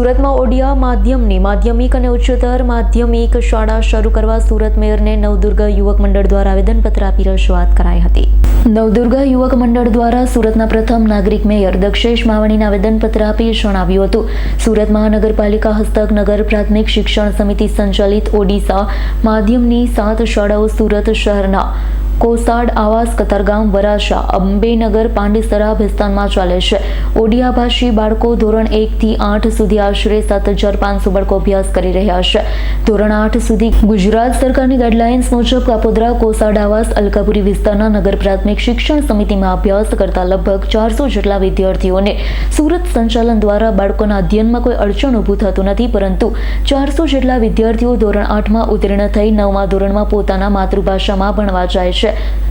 સુરતમાં ઓડિયા માધ્યમની માધ્યમિક અને ઉચ્ચતર માધ્યમિક શાળા શરૂ કરવા સુરત મેયરને નવદુર્ગા યુવક મંડળ દ્વારા આવેદનપત્ર આપી રજૂઆત કરાઈ હતી. નવદુર્ગા યુવક મંડળ દ્વારા સુરતના પ્રથમ નાગરિક મેયર દક્ષેશ માવાણીને આવેદનપત્ર આપી જણાવ્યું હતું. સુરત મહાનગરપાલિકા હસ્તક નગર પ્રાથમિક શિક્ષણ સમિતિ સંચાલિત ઓડિશા માધ્યમની સાત શાળાઓ સુરત શહેરના કોસાડ આવાસ કતારગામ વરાછા અંબેનગર પાંડેસરા વિસ્તારમાં ચાલે છે. ઓડિયાભાષી બાળકો ધોરણ એકથી આઠ સુધી આશરે સાત હજાર પાંચસો બાળકો અભ્યાસ કરી રહ્યા છે. ધોરણ આઠ સુધી ગુજરાત સરકારની ગાઈડલાઇન્સ મુજબ કાપોદ્રા, કોસાડ આવાસ, અલકાપુરી વિસ્તારના નગર પ્રાથમિક શિક્ષણ સમિતિમાં અભ્યાસ કરતા લગભગ ચારસો જેટલા વિદ્યાર્થીઓને સુરત સંચાલન દ્વારા બાળકોના અધ્યયનમાં કોઈ અડચણ ઊભું થતું નથી, પરંતુ ચારસો જેટલા વિદ્યાર્થીઓ ધોરણ આઠમાં ઉત્તીર્ણ થઈ નવમા ધોરણમાં પોતાના માતૃભાષામાં ભણવા જાય છે. cioè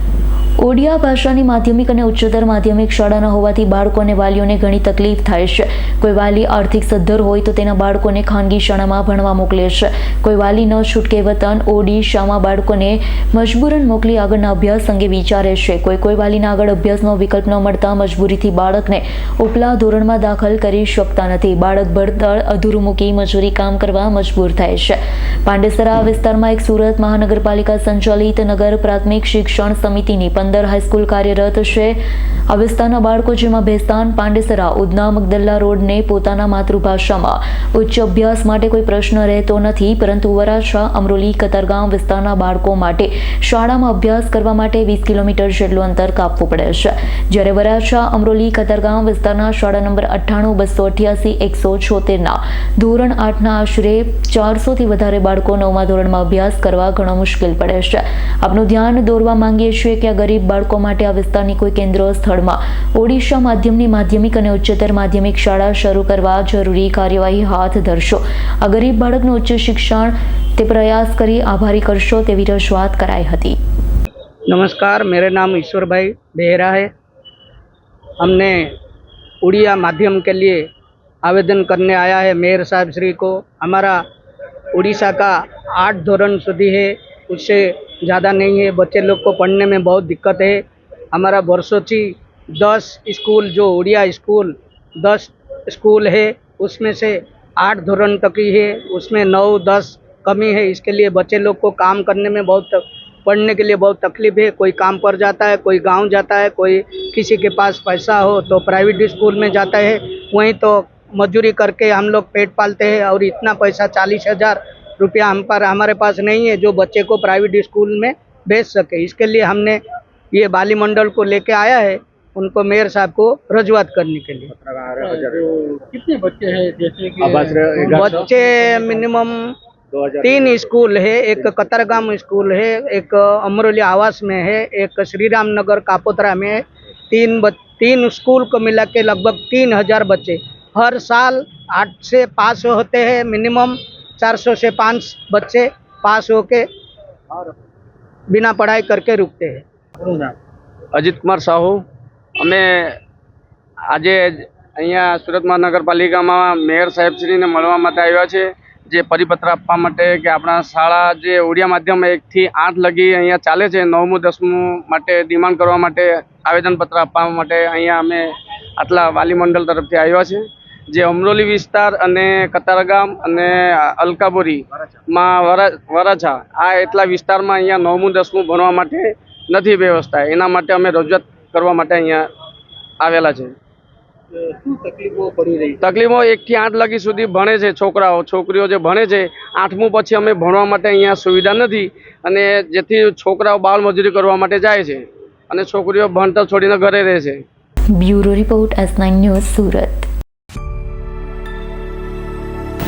ઓડિયા ભાષાની માધ્યમિક અને ઉચ્ચતર માધ્યમિક શાળાના હોવાથી બાળકો અને વાલીઓને ઘણી તકલીફ થાય છે. કોઈ વાલી આર્થિક સદ્ધર હોય તો તેના બાળકોને ખાનગી શાળામાં ભણવા મોકલે છે. કોઈ વાલી ન છૂટકે વતન ઓડિશામાં બાળકોને મજબૂરન મોકલી આગળના અભ્યાસ અંગે વિચારે છે. કોઈ કોઈ વાલીના આગળ અભ્યાસનો વિકલ્પ ન મળતા મજબૂરીથી બાળકને ઉપલા ધોરણમાં દાખલ કરી શકતા નથી. બાળક ભણતર, અધૂરું મૂકી મજૂરી કામ કરવા મજબૂર થાય છે. પાંડેસરા વિસ્તારમાં એક સુરત મહાનગરપાલિકા સંચાલિત નગર પ્રાથમિક શિક્ષણ સમિતિની પંદર હાઈસ્કૂલ કાર્યરત છે. આ બાળકો જેમાં ભેસ્તાન, પાંડેસરા ઉદના મગદલ્લા રોડને પોતાના માતૃભાષામાં ઉચ્ચ અભ્યાસ માટે કોઈ પ્રશ્ન રહેતો નથી, પરંતુ વરાછા, અમરોલી, કતારગામ વિસ્તારના બાળકો માટે શાળામાં અભ્યાસ કરવા માટે વીસ કિલોમીટર જેટલું અંતર કાપવું પડે છે. જ્યારે વરાછા, અમરોલી, કતારગામ વિસ્તારના શાળા નંબર અઠ્ઠાણું, બસો અઠ્યાસી, એકસો છોતેરના ધોરણ આઠના આશરે ચારસોથી વધારે બાળકો નવમા ધોરણમાં અભ્યાસ કરવા ઘણો મુશ્કેલ પડે છે. આપનું ધ્યાન દોરવા માંગીએ છીએ કે આ ગરીબ બાળકો માટે આ વિસ્તારની કોઈ કેન્દ્ર સ્થળમાં ઓડિશા માધ્યમની માધ્યમિક અને ઉચ્ચતર માધ્યમિક શાળા શરૂ કરવા જરૂરી કાર્યવાહી હાથ ધરશો આ ગરીબ બાળકનું ઉચ્ચ શિક્ષણ તે પ્રયાસ કરી આભારી કરશો તેવી રજૂઆત કરાઈ હતી नमस्कार मेरा नाम ईश्वर भाई बेहरा है हमने उड़िया माध्यम के लिए आवेदन करने आया है मेयर साहब श्री को हमारा उड़ीसा का आठ धोरण સુધી है उससे ज़्यादा नहीं है। बच्चे लोग को पढ़ने में बहुत दिक्कत है। हमारा वर्षोची दस स्कूल, जो उड़िया स्कूल दस स्कूल है, उसमें से आठ धोरण तक ही है। उसमें नौ, दस कमी है। इसके लिए बच्चे लोग को काम करने में बहुत, पढ़ने के लिए बहुत तकलीफ़ है। कोई काम पर जाता है, कोई गाँव जाता है, कोई किसी के पास पैसा हो तो प्राइवेट स्कूल में जाता है। वहीं तो मजदूरी करके हम लोग पेट पालते हैं और इतना पैसा चालीस हज़ार रुपया हम पर हमारे पास नहीं है जो बच्चे को प्राइवेट स्कूल में भेज सके। इसके लिए हमने ये बाली मंडल को लेके आया है उनको मेयर साहब को रजुआत करने के लिए। कितने बच्चे हैं? जैसे कि बच्चे मिनिमम तीन स्कूल है एक कतरगाम स्कूल है एक अमरोली आवास में है एक श्री राम नगर कापोत्रा में है। तीन बच, तीन स्कूल को मिला के लगभग तीन हज़ार बच्चे। हर साल आठ से पास होते हैं मिनिमम चार सौ से पाँच बच्चे पास होके बिना पढ़ाई करके रुकते हैं આપણું નામ અજીત કુમાર સાહુ અમે આજે અહીંયા સુરત મહાનગરપાલિકામાં મેયર સાહેબશ્રીને મળવા માટે આવ્યા છે જે પરિપત્ર આપવા માટે કે આપણા શાળા જે ઓડિયા માધ્યમ એકથી આઠ લગી અહીંયા ચાલે છે નવમું દસમું માટે ડિમાન્ડ કરવા માટે આવેદનપત્ર આપવા માટે અહીંયા અમે આટલા વાલી મંડળ તરફથી આવ્યા છે જે અમરોલી વિસ્તાર અને કતારગામ અને અલકાપુરીમાં વરાછા આ એટલા વિસ્તારમાં અહીંયા નવમું દસમું ભણવા માટે નથી વ્યવસ્થા. એના માટે અમે રજૂઆત કરવા માટે અહીંયા આવેલા છે. તકલીફો પડી રહી એકથી આઠ લગી સુધી ભણે છે છોકરાઓ. છોકરીઓ જે ભણે છે આઠમું પછી અમે ભણવા માટે અહીંયા સુવિધા નથી અને જેથી છોકરાઓ બાળ મજૂરી કરવા માટે જાય છે અને છોકરીઓ ભણતર છોડીને ઘરે રહે છે. Bureau report S news Surat.